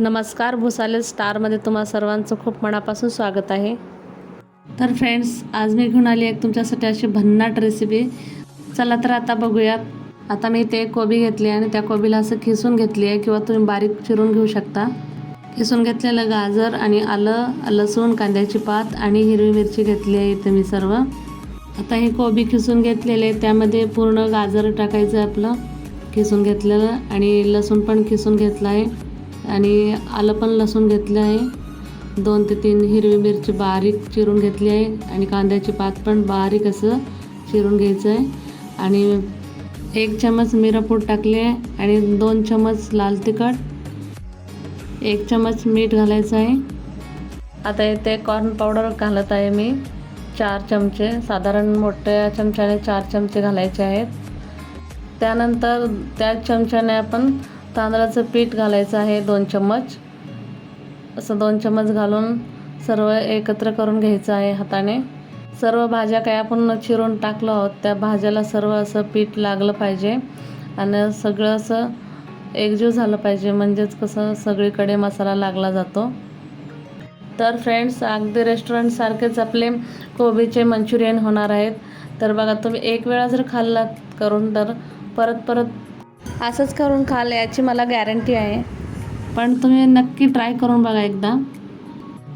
नमस्कार भुसाले स्टारमध्ये तुम्हा सर्वांचं खूप मनापासून स्वागत आहे. तर फ्रेंड्स आज मी घेऊन आली एक तुमच्यासाठी अशी भन्नाट रेसिपी चला तर आता बघूयात. आता मी ते कोबी घेतली आणि त्या कोबीला असं खिसून घेतली आहे किंवा तुम्ही बारीक चिरून घेऊ शकता. खिसून घेतलेलं गाजर आणि आलं लसूण कांद्याची पात आणि हिरवी मिरची घेतली आहे इथे मी सर्व. आता हे कोबी खिसून घेतलेले त्यामध्ये पूर्ण गाजर टाकायचं आहे आपलं. खिसून घेतलेलं आणि लसूण पण खिसून घेतलं आहे. आणि आलं पण लसूण घेतलं आहे. दोन ते तीन हिरवी मिरची बारीक चिरून घेतली आहे आणि कांद्याची पात पण बारीक असं चिरून घ्यायचं आहे. आणि एक चमच मिरपूड टाकले आहे आणि दोन चमच लाल तिखट एक चमच मीठ घालायचं आहे. आता इथे कॉर्न पावडर घालत आहे मी. चार चमचे साधारण मोठ्या चमच्याने चार चमचे घालायचे आहेत. त्यानंतर त्या चमच्याने आपण तांदळाचं पीठ घालायचं आहे दोन चम्मच. असं दोन चम्मच घालून सर्व एकत्र करून घ्यायचं आहे हाताने. सर्व भाज्या काय आपण चिरून टाकलो आहोत त्या भाज्याला सर्व असं पीठ लागलं पाहिजे आणि सगळं असं एकजीव झालं पाहिजे. म्हणजेच कसं सगळीकडे मसाला लागला जातो. तर फ्रेंड्स अगदी रेस्टॉरंटसारखेच आपले कोबीचे मंचुरियन होणार आहेत. तर बघा तुम्ही एक वेळा जर खाल्लात करून तर परत परत असंच करून खाल याची मला गॅरंटी आहे. पण तुम्ही नक्की ट्राय करून बघा एकदा.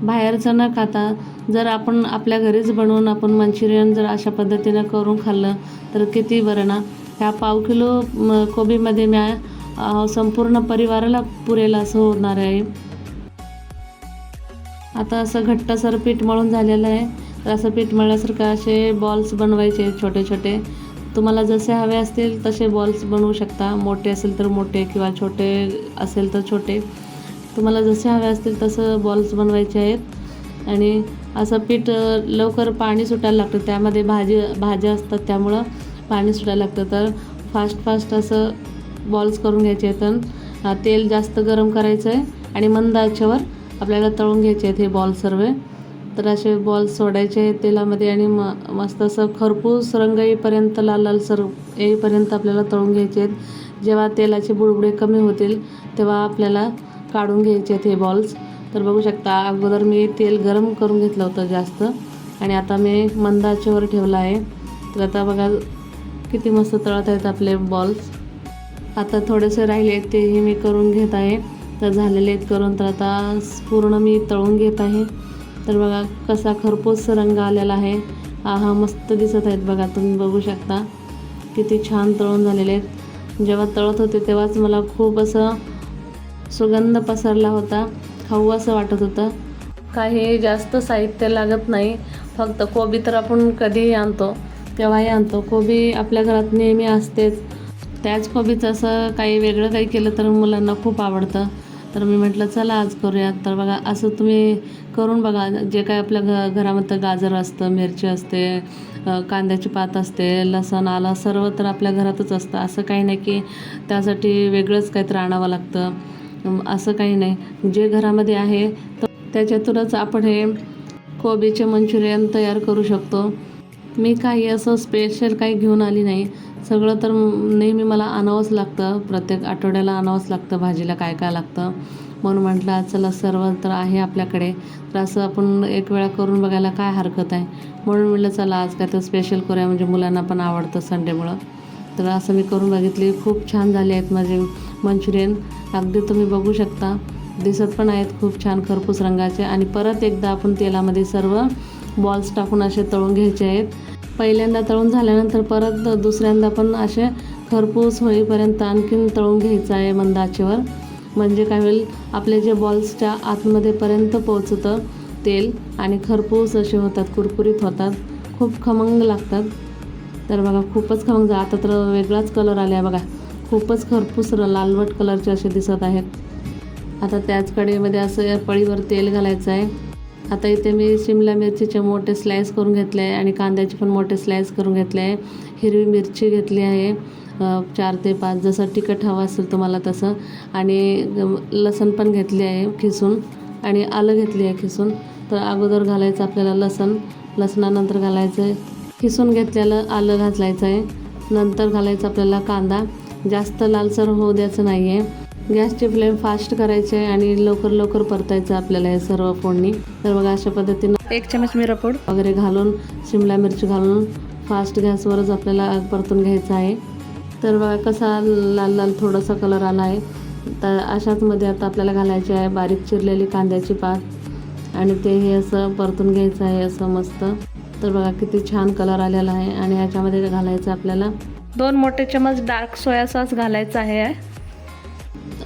बाहेरचं न खाता जर आपण आपल्या घरीच बनवून आपण मंचुरियन जर अशा पद्धतीनं करून खाल्लं तर किती बरं ना? ह्या पाव किलो कोबीमध्ये मी संपूर्ण परिवाराला पुरेल असं होणार आहे. आता असं घट्टसर पीठ मळून झालेलं आहे. तर असं पीठ मळल्यासारखं असे बॉल्स बनवायचे छोटे छोटे तुम्हाला जसे हवे असतील तसे बॉल्स बनवू शकता. मोठे असेल तर मोठे किंवा छोटे असेल तर छोटे. तुम्हाला जसे हवे असतील तसं बॉल्स बनवायचे आहेत. आणि असं पीठ लवकर पाणी सुटायला लागतं. त्यामध्ये भाजी भाज्या असतात त्यामुळं पाणी सुटायला लागतं. तर फास्ट फास्ट असं बॉल्स करून घ्यायचे आहेत. तेल जास्त गरम करायचं आहे आणि मंद आचेवर आपल्याला तळून घ्यायचे आहेत हे बॉल सर्व. तर असे बॉल सोडायचे तेलामध्ये आणि म मस्त असं खरपूस रंग येईपर्यंत लाल लाल सर येईपर्यंत आपल्याला तळून घ्यायचे आहेत. जेव्हा तेलाचे बुडबुडे कमी होतील तेव्हा आपल्याला काढून घ्यायचे आहेत हे बॉल्स तर बघू शकता अगोदर मी तेल गरम करून घेतलं होतं जास्त. आणि आता मी मंद आचेवर ठेवलं आहे. तर आता बघा किती मस्त तळत आहेत आपले बॉल्स आता थोडेसे राहिले आहेत तेही मी करून घेत आहे. तर झालेले आहेत करून तर आता पूर्ण मी तळून घेत आहे. तर बघा कसा खरपूस रंग आलेला आहे. हा हा मस्त दिसत आहेत बघा तुम्ही बघू शकता. किती छान तळून झालेले आहेत. जेव्हा तळत होते तेव्हाच मला खूप असं सुगंध पसरला होता. खाऊ असं वाटत होतं. काही जास्त साहित्य लागत नाही. फक्त कोबी तर आपण कधीही आणतो तेव्हाही आणतो. कोबी आपल्या घरात नेहमी असतेच. त्याच कोबीचं असं काही वेगळं काही केलं तर मुलांना खूप आवडतं. तर मी म्हटलं चला आज करूयात. तर बघा असं तुम्ही करून बघा जे काय आपल्या घ घरामध्ये गाजर असतं मिरची असते कांद्याची पात असते लसण आला सर्व तर आपल्या घरातच असतं. असं काही नाही की त्यासाठी वेगळंच काहीतरी आणावं लागतं. असं काही नाही. जे घरामध्ये आहे तर त्याच्यातूनच आपण हे कोबीचे मंचुरियन तयार करू शकतो. मी काही असं स्पेशल काही घेऊन आली नाही. सगळं तर नेहमी मला आणावंच लागतं. प्रत्येक आठवड्याला आणावंच लागतं भाजीला काय काय लागतं. म्हणून म्हटलं चला सर्व तर आहे आपल्याकडे. तर असं आपण एक वेळा करून बघायला काय हरकत आहे? म्हणून म्हटलं चला आज काय तर स्पेशल करूया. म्हणजे मुलांना पण आवडतं संडेमुळं. तर असं मी करून बघितली. खूप छान झाले आहेत माझे मंचुरियन. अगदी तुम्ही बघू शकता. दिसत पण आहेत खूप छान खरपूस रंगाचे. आणि परत एकदा आपण तेलामध्ये सर्व बॉल्स टाकून असे तळून घ्यायचे आहेत. पहिल्यांदा तळून झाल्यानंतर परत दुसऱ्यांदा पण असे खरपूस होईपर्यंत आणखीन तळून घ्यायचं आहे मंद आचेवर म्हणजे काय होईल आपले जे बॉल्सच्या आतमध्येपर्यंत पोहोचतं तेल आणि खरपूस असे होतात कुरकुरीत होतात खूप खमंग लागतात. तर बघा खूपच खमंग. आता तर वेगळाच कलर आला आहे बघा. खूपच खरपूस लालवट कलरचे असे दिसत आहेत. आता त्याच कडेमध्ये असं या पळीवर तेल घालायचं आहे. आता इथे मी शिमला मिरचीचे मोठे स्लाईस करून घेतले आहे आणि कांद्याचे पण मोठे स्लाईस करून घेतले आहे. हिरवी मिरची घेतली आहे. चार ते पाच जसं तिखट हवं असेल तुम्हाला तसं. आणि लसण पण घेतले आहे खिसून. आणि आलं घेतली आहे खिसून. तर अगोदर घालायचं आपल्याला लसण. लसणानंतर घालायचं आहे. खिसून घेतलेलं आलं घालायचं आहे. नंतर घालायचं आपल्याला कांदा. जास्त लालसर होऊ द्यायचं नाही आहे गॅसची फ्लेम फास्ट करायची आहे आणि लवकर लवकर परतायचं आपल्याला हे सर्व फोडणी. तर बघा अशा पद्धतीनं एक चमच मिरपूड वगैरे घालून शिमला मिरची घालून फास्ट गॅसवरच आपल्याला परतून घ्यायचं आहे. तर बघा कसा लाल लाल थोडासा कलर आला आहे. तर अशाचमध्ये आता आपल्याला घालायची आहे बारीक चिरलेली कांद्याची पात. आणि ते हे असं परतून घ्यायचं आहे असं मस्त. तर बघा किती छान कलर आलेला आहे. आणि ह्याच्यामध्ये घालायचं आपल्याला दोन मोठे चमच डार्क सोया सॉस घालायचा आहे.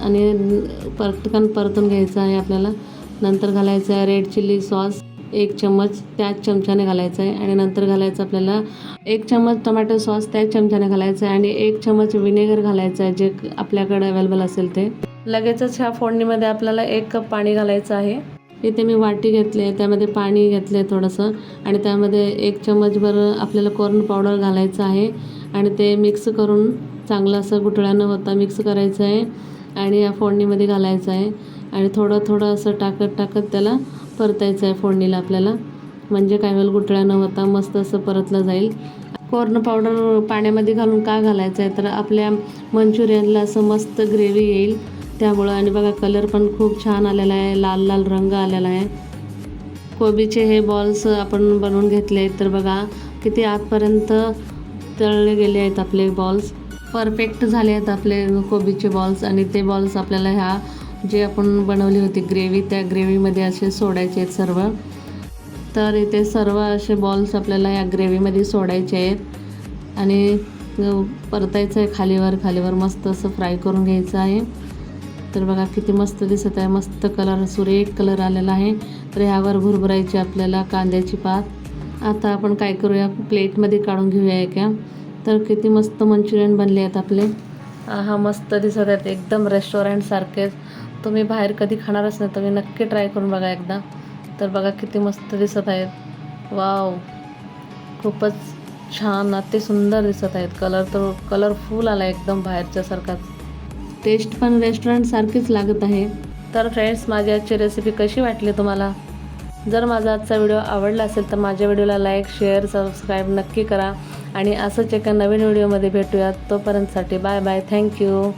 आणि पटकन परतून घ्यायचं आहे आपल्याला. नंतर घालायचं आहे रेड चिल्ली सॉस एक चम्मच त्याच चमच्याने घालायचं आहे आणि नंतर घालायचं आपल्याला एक चम्मच टोमॅटो सॉस त्याच चमच्याने घालायचं आहे आणि एक चम्मच विनेगर घालायचं आहे जे आपल्याकडे अवेलेबल असेल ते. लगेचच ह्या फोडणीमध्ये आपल्याला एक कप पाणी घालायचं आहे. इथे मी वाटी घेतली आहे त्यामध्ये पाणी घेतलं आहे थोडंसं आणि त्यामध्ये एक चम्मचभर आपल्याला कॉर्न पावडर घालायचं आहे आणि ते मिक्स करून चांगलं असं गुठळ्यानं होता मिक्स करायचं आहे. आणि या फोडणीमध्ये घालायचं आहे. आणि थोडं थोडं असं टाकत टाकत त्याला परतायचं आहे फोडणीला आपल्याला. म्हणजे काय होईल गुठळ्या न होता मस्त असं परतलं जाईल. कॉर्न पावडर पाण्यामध्ये घालून का घालायचं आहे? तर आपल्या मंचुरियनला असं मस्त ग्रेव्ही येईल. त्यामुळं आणि बघा कलर पण खूप छान आलेला आहे. लाल लाल रंग आलेला आहे. कोबीचे हे बॉल्स आपण बनवून घेतले आहेत. तर बघा किती आतपर्यंत तळले गेले आहेत आपले बॉल्स. परफेक्ट झाले आहेत आपले कोबीचे बॉल्स आणि ते बॉल्स आपल्याला ह्या जे आपण बनवली होती ग्रेव्ही त्या ग्रेव्हीमध्ये असे सोडायचे आहेत सर्व. तर इथे सर्व असे बॉल्स आपल्याला या ग्रेव्हीमध्ये सोडायचे आहेत. आणि परतायचं आहे खालीवर खालीवर मस्त असं फ्राय करून घ्यायचं आहे. तर बघा किती मस्त दिसत आहे मस्त कलर सुरेख कलर आलेला आहे. तर ह्यावर भुरभुरायची आपल्याला कांद्याची पात. आता आपण काय करूया प्लेटमध्ये काढून घेऊया एका तर किती मस्त मंचुरियन बनले आहेत आपले. हा मस्त दिसत आहेत. एकदम रेस्टॉरंटसारखेच तुम्ही बाहेर कधी खाणारच नाही. तुम्ही नक्की ट्राय करून बघा एकदा. तर बघा किती मस्त दिसत आहेत. वाव खूपच छान अति सुंदर दिसत आहेत. कलर तर कलरफुल आला एकदम बाहेरच्यासारखाच टेस्ट पण रेस्टॉरंटसारखीच लागत आहे. तर फ्रेंड्स माझी आजची रेसिपी कशी वाटली तुम्हाला? जर माझा आजचा व्हिडिओ आवडला असेल तर माझ्या व्हिडिओला लाईक शेअर सबस्क्राईब नक्की करा. आणि असंच एका नवीन व्हिडिओमध्ये भेटूयात. तोपर्यंतसाठी बाय बाय. थँक्यू